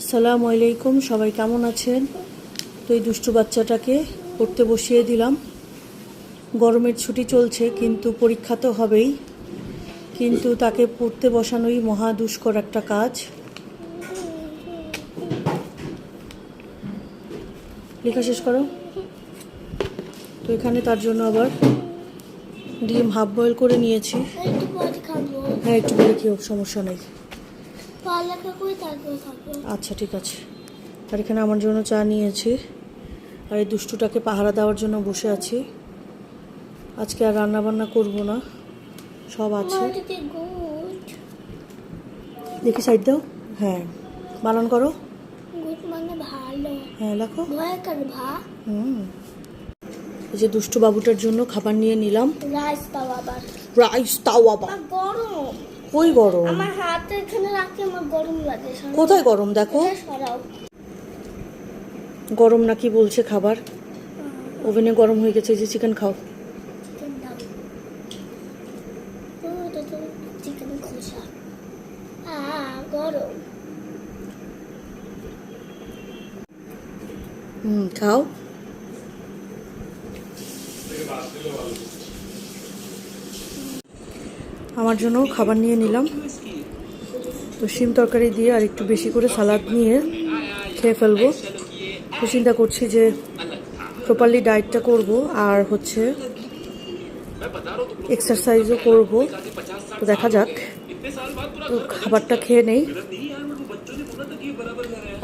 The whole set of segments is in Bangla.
আসসালামু আলাইকুম সবাই কেমন আছেন? তো এই দুষ্টু বাচ্চাটাকে পড়তে বসিয়ে দিলাম। গরমের ছুটি চলছে কিন্তু পরীক্ষা তো হবেই। কিন্তু তাকে পড়তে বসানোই মহা দুষ্কর একটা কাজ। লেখা শেষ করো। তো এখানে তার জন্য আবার ডিম হাফ বয়েল করে নিয়েছি। হ্যাঁ একটু বলে কি সমস্যা নেই পড়ালেখা করে তারপরে খাব আচ্ছা ঠিক আছে। আর এখানে আমার জন্য চা নিয়েছি। আর এই দুষ্টুটাকে পাহারা দেওয়ার জন্য বসে আছি। আজকে আর রান্না বান্না করব না। সব আছে। দেখি সাইড দাও। হ্যাঁ। বানান করো। মানে হ্যাঁ লেখো হুম। এই যে দুষ্টু বাবুটার জন্য খাবার নিয়ে নিলাম। রাইস পাও আবার। রাইস তাও আবার। গরম। ওই গরম? আমার হাতে এখানে রাখলে আমার গরম লাগে কোথায় গরম দেখো? গরম নাকি বলছে খাবার? ওভেনে গরম হয়ে গেছে যে চিকেন খাও। হুম খাও। আমার জন্য খাবার নিয়ে নিলাম। তো শিম তরকারি দিয়ে আর একটু বেশি করে সালাদ নিয়ে খেয়ে ফেলব। তো চিন্তা করছি যে প্রপারলি ডায়েটটা করব আর হচ্ছে এক্সারসাইজও করব। তো দেখা যাক। তো খাবারটা খেয়ে নেই।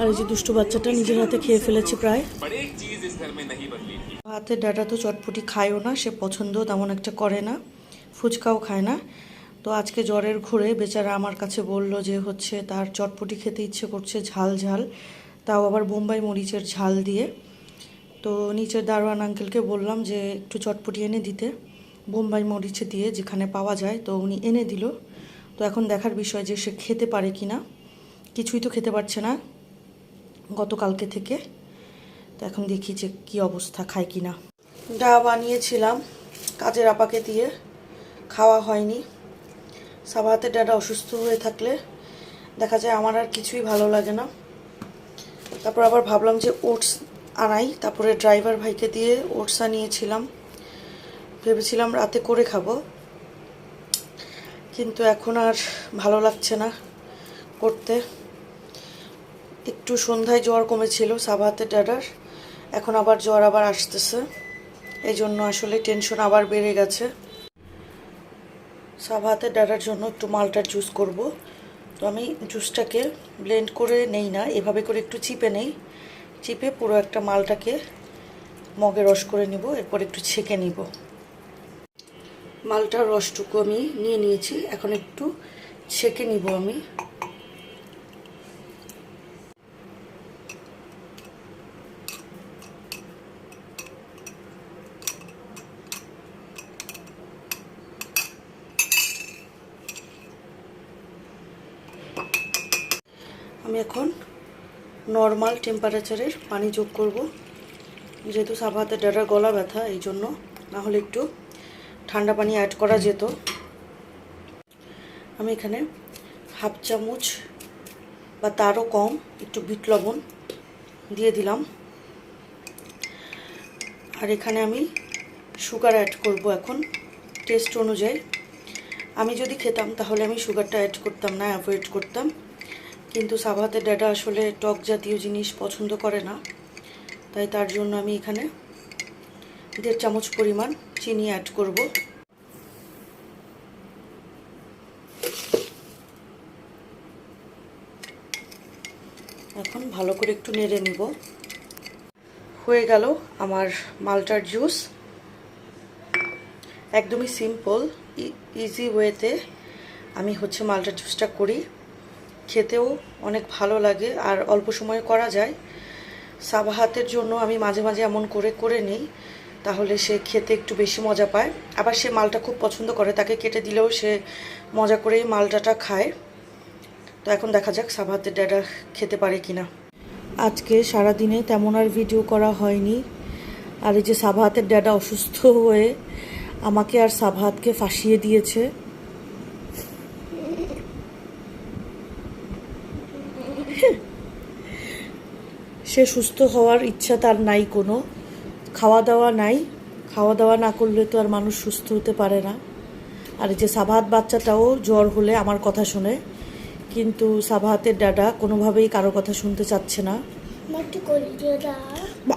আর এই যে দুষ্টু বাচ্চাটা নিজের হাতে খেয়ে ফেলেছি প্রায়। হাতের ডাটা তো চটপটি খায়ও না, সে পছন্দ তেমন একটা করে না, ফুচকাও খায় না। তো আজকে জ্বরের ঘুরে বেচারা আমার কাছে বলল যে হচ্ছে তার চটপটি খেতে ইচ্ছে করছে ঝাল ঝাল। তাও আবার বোম্বাই মরিচের ঝাল দিয়ে। তো নিচের দারোয়ান আঙ্কেলকে বললাম যে একটু চটপটি এনে দিতে। বোম্বাই মরিচে দিয়ে যেখানে পাওয়া যায় তো উনি এনে দিল। তো এখন দেখার বিষয় যে সে খেতে পারে কি না কিছুই তো খেতে পারছে না গতকালকে থেকে। তো এখন দেখি যে কী অবস্থা, খায় কি না ডা বানিয়েছিলাম কাজের আপাকে দিয়ে, খাওয়া হয়নি। সাবাহাতের ডাটা অসুস্থ হয়ে থাকলে দেখা যায় আমার আর কিছুই ভালো লাগে না। তারপর আবার ভাবলাম যে ওটস আনাই। তারপরে ড্রাইভার ভাইকে দিয়ে ওটস আনিয়েছিলাম। ভেবেছিলাম রাতে করে খাব। কিন্তু এখন আর ভালো লাগছে না করতে। একটু সন্ধ্যায় জ্বর কমেছিল সাবাহাতের ডাডার এখন আবার জ্বর আবার আসতেছে। এই জন্য আসলে টেনশন আবার বেড়ে গেছে। সাবাহাতের ডাটার জন্য একটু মালটার জুস করব। তো আমি জুসটাকে ব্লেন্ড করে নেই না, এভাবে করে একটু চিপে নেই। চিপে পুরো একটা মালটাকে মগে রস করে নিব, এরপর একটু ছেঁকে নিব। মালটার রসটুকু আমি নিয়ে নিয়েছি, এখন একটু ছেঁকে নিব আমি। আমি এখন নর্মাল টেম্পারেচারের পানি যোগ করব। যেহেতু সাবাতে ডাটার গলা ব্যথা, এই জন্য না হলে একটু ঠান্ডা পানি অ্যাড করা যেত। আমি এখানে হাফ চামচ বা তারও কম একটু বিট লবণ দিয়ে দিলাম। আর এখানে আমি সুগার অ্যাড করব এখন টেস্ট অনুযায়ী। আমি যদি খেতাম তাহলে আমি সুগারটা অ্যাড করতাম না অ্যাভয়েড করতাম। কিন্তু সাবাহাতের ড্যাডা আসলে টক জাতীয় জিনিস পছন্দ করে না। তাই তার জন্য আমি এখানে দেড় চামচ পরিমাণ চিনি অ্যাড করব। এখন ভালো করে একটু নেড়ে নিব। হয়ে গেল আমার মালটার জুস। একদমই সিম্পল ইজি ওয়েতে আমি হচ্ছে মালটার জুসটা করি। খেতেও অনেক ভালো লাগে, আর অল্প সময়ে করা যায়। সাবাহাতের জন্য আমি মাঝে মাঝে এমন করে করে নিই, তাহলে সে খেতে একটু বেশি মজা পায়। আবার সে মালটা খুব পছন্দ করে, তাকে কেটে দিলেও সে মজা করেই মালটাটা খায়। তো এখন দেখা যাক সাবাহাতের ড্যাডা খেতে পারে কিনা। আজকে সারা দিনে তেমন আর ভিডিও করা হয়নি। আর এই যে সাবাহাতের ড্যাডা অসুস্থ হয়ে আমাকে আর সাবাহাতকে ফাঁসিয়ে দিয়েছে। সে সুস্থ হওয়ার ইচ্ছা তার নাই কোনো। খাওয়া দাওয়া নাই। খাওয়া দাওয়া না করলে তো আর মানুষ সুস্থ হতে পারে না। আর এই যে সাভাত বাচ্চাটাও জ্বর হলে আমার কথা শুনে কিন্তু সাভাতের ডাডা কোনোভাবেই কারও কথা শুনতে চাচ্ছে না।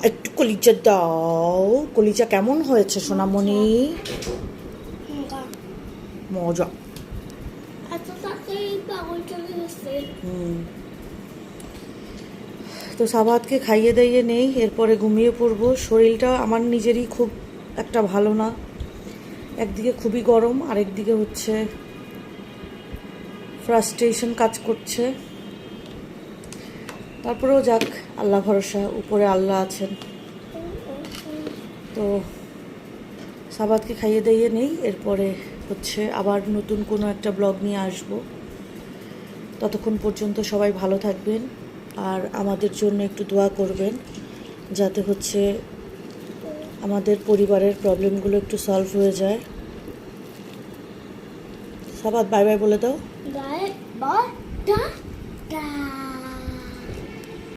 একটু কলিজা দাও। কলিজা কেমন হয়েছে সোনামণি? মজা। হুম। তো সাবাতকে খাইয়ে দাইয়ে নেই, এরপরে ঘুমিয়ে পড়ব। শরীরটা আমার নিজেরই খুব একটা ভালো না। একদিকে খুবই গরম, আরেকদিকে হচ্ছে ফ্রাস্ট্রেশন কাজ করছে। তারপরেও যাক, আল্লাহ ভরসা, উপরে আল্লাহ আছেন। তো সাবাতকে খাইয়ে দাইয়ে নেই, এরপরে হচ্ছে আবার নতুন কোনো একটা ব্লগ নিয়ে আসব। ততক্ষণ পর্যন্ত সবাই ভালো থাকবেন। আর আমাদের জন্য একটু দোয়া করবেন যাতে হচ্ছে আমাদের পরিবারের প্রবলেমগুলো একটু সলভ হয়ে যায়। সবার বাই বাই বলে দাও। Bye bye